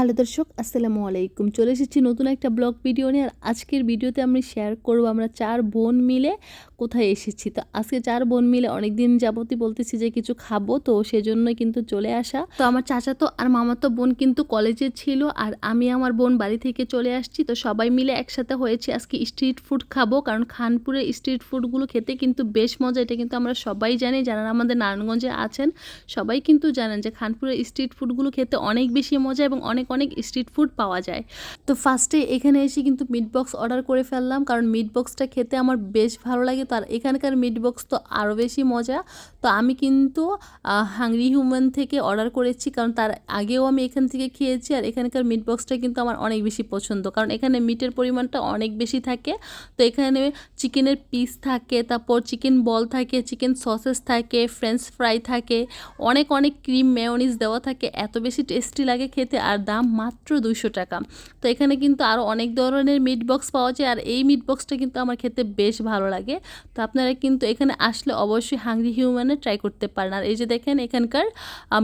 Hello দর্শক, আসসালামু আলাইকুম। চলে এসেছি নতুন একটা ব্লগ ভিডিও নিয়ে, আর আজকের ভিডিওতে আমি শেয়ার করব আমরা চার বোন মিলে কোথায় এসেছি। তো আজকে চার বোন মিলে অনেক দিন যাবতই বলতেছি যে কিছু খাব, তো সেজন্যই কিন্তু চলে আসা। তো আমার চাচা তো আর মামা তো বোন কিন্তু কলেজে ছিল, আর আমি আমার বোন বাড়ি থেকে চলে আসছি। তো সবাই মিলে একসাথে হয়েছে আজকে স্ট্রিট ফুড খাব, কারণ খানপুরের স্ট্রিট ফুডগুলো খেতে কিন্তু বেশ মজা, এটা কিন্তু আমরা সবাই জানি। যারা আমাদের নারায়ণগঞ্জে আছেন, সবাই কিন্তু জানেন যে খানপুরের স্ট্রিট ফুডগুলো খেতে অনেক বেশি মজা এবং অনেক অনেক স্ট্রিট ফুড পাওয়া যায়। তো ফার্স্টে এখানে এসে কিন্তু মিট বক্স অর্ডার করে ফেললাম, কারণ মিট বক্সটা খেতে আমার বেশ ভালো লাগে। তার এখানকার মিট বক্স তো আরও বেশি মজা। তো আমি কিন্তু হাংরি হিউম্যান থেকে অর্ডার করেছি, কারণ তার আগেও আমি এখান থেকে খেয়েছি, আর এখানকার মিট বক্সটা কিন্তু আমার অনেক বেশি পছন্দ। কারণ এখানে মিটের পরিমাণটা অনেক বেশি থাকে। তো এখানে চিকেনের পিস থাকে, তারপর চিকেন বল থাকে চিকেন সসেস থাকে ফ্রেঞ্চ ফ্রাই থাকে, অনেক অনেক ক্রিম মেয়নিজ দেওয়া থাকে। এত বেশি টেস্টি লাগে খেতে, আর দাম মাত্র দুশো টাকা। তো এখানে কিন্তু আরও অনেক ধরনের মিট বক্স পাওয়া যায়, আর এই মিট বক্সটা কিন্তু আমার খেতে বেশ ভালো লাগে। তো আপনারা কিন্তু এখানে আসলে অবশ্যই হাংরি হিউম্যানে ট্রাই করতে পারেন। আর এই যে দেখেন এখানকার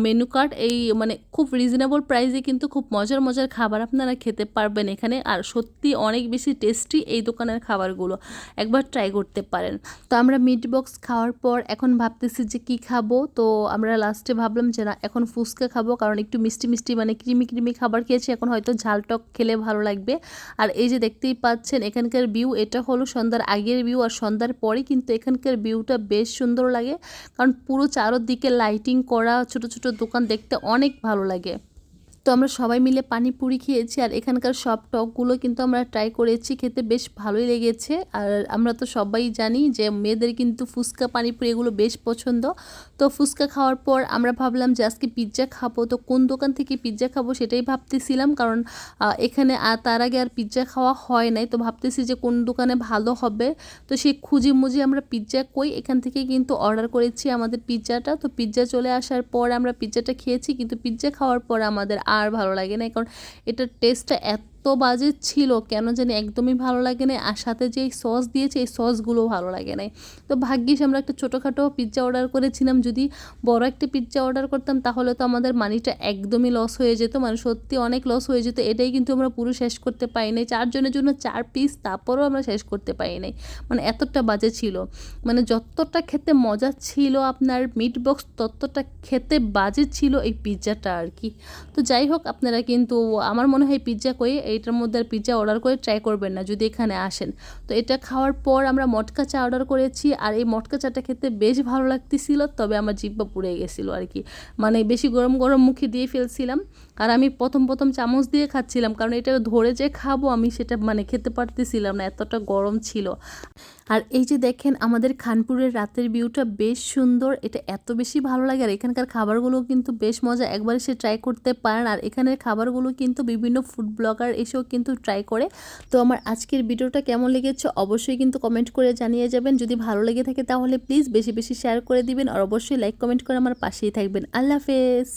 মেনু কার্ড এই মানে খুব রিজনেবল প্রাইসে কিন্তু খুব মজার মজার খাবার আপনারা খেতে পারবেন এখানে। আর সত্যি অনেক বেশি টেস্টি এই দোকানের খাবারগুলো একবার ট্রাই করতে পারেন। তো আমরা মিট বক্স খাওয়ার পর এখন ভাবতেছি যে কি খাব? তো আমরা লাস্টে ভাবলাম যে না, এখন ফুচকা খাব, কারণ একটু মিষ্টি মিষ্টি মানে ক্রিমি ক্রিমি খাবার খেয়েছি, এখন হয়তো ঝাল টক খেলে ভালো লাগবে। আর এই যে দেখতেই পাচ্ছেন, এখানকার ভিউ এটা হলো সন্ধ্যার আগের ভিউ আর সন্ধ্যার পরে কিন্তু এখানকার ভিউটা বেশ সুন্দর লাগে। কারণ পুরো চারোদিকে লাইটিং করা, ছোট ছোট দোকান দেখতে অনেক ভালো লাগে। তো আমরা সবাই মিলে পানিপুরি খেয়েছি আর এখানকার সব টকগুলো কিন্তু আমরা ট্রাই করেছি, খেতে বেশ ভালোই লেগেছে। আর আমরা তো সবাই জানি যে মেয়েদের কিন্তু ফুচকা পানিপুরি এগুলো বেশ পছন্দ। তো ফুচকা খাওয়ার পর আমরা ভাবলাম যে আজকে পিৎজা খাব। তো কোন দোকান থেকে পিৎজা খাব সেটাই ভাবতেছিলাম কারণ এখানে তার আগে আর পিৎজা খাওয়া হয় নাই। তো ভাবতেছি যে কোন দোকানে ভালো হবে। তো সেই খুঁজে মুজে আমরা পিৎজা কই, এখান থেকে কিন্তু অর্ডার করেছি আমাদের পিৎজাটা তো পিৎজা চলে আসার পর আমরা পিৎজাটা খেয়েছি। কিন্তু পিৎজা খাওয়ার পর আমাদের আর ভালো লাগে না। কারণ এটার টেস্টটা এত বাজে ছিল, কেন জানি একদমই ভালো লাগে না আর সাথে যে সস দিয়েছে, এই সসগুলো ভালো লাগে নাই। তো ভাগ্যিস আমরা একটা ছোটোখাটো পিৎজা অর্ডার করেছিলাম। যদি বড় একটা পিৎজা অর্ডার করতাম, তাহলে তো আমাদের মানিটা একদমই লস হয়ে যেত। মানে সত্যি অনেক লস হয়ে যেত। এটাই কিন্তু আমরা পুরো শেষ করতে পারি নাই। চারজনের জন্য চার পিস তারপরেও আমরা শেষ করতে পারি নাই। মানে এতটা বাজে ছিল। মানে যতটা খেতে মজা ছিল আপনার মিট বক্স ততটা খেতে বাজে ছিল এই পিৎজাটা আর কি। তো যাই হোক, আপনারা কিন্তু, আমার মনে হয় পিৎজা কই এইটার মধ্যে আর পিৎজা অর্ডার করে ট্রাই করবেন না, যদি এখানে আসেন। তো এটা খাওয়ার পর আমরা মটকা চা অর্ডার করেছি, আর এই মটকা চাটা খেতে বেশ ভালো লাগতেছিল, তবে আমার জিব্বা পুড়ে গেছিল আর কি। মানে বেশি গরম গরম মুখে দিয়ে ফেলছিলাম, আর আমি প্রথম প্রথম চামচ দিয়ে খাচ্ছিলাম, কারণ এটা ধরে যে খাব আমি সেটা মানে খেতে পারতেছিলাম না, এতটা গরম ছিল। আর এই যে দেখেন আমাদের খানপুরের রাতের ভিউটা বেশ সুন্দর, এটা এত বেশি ভালো লাগে, আর এখানকার খাবারগুলো কিন্তু বেশ মজা, একবার সে ট্রাই করতে পারেন। আর এখানের খাবারগুলো কিন্তু বিভিন্ন ফুড ব্লগার এসেও কিন্তু ট্রাই করে। তো আমার আজকের ভিডিওটা কেমন লেগেছে অবশ্যই কিন্তু কমেন্ট করে জানিয়ে যাবেন। যদি ভালো লেগে থাকে তাহলে প্লিজ বেশি বেশি শেয়ার করে দিবেন। আর অবশ্যই লাইক কমেন্ট করে আমার পাশেই থাকবেন। আল্লাহ হাফেজ।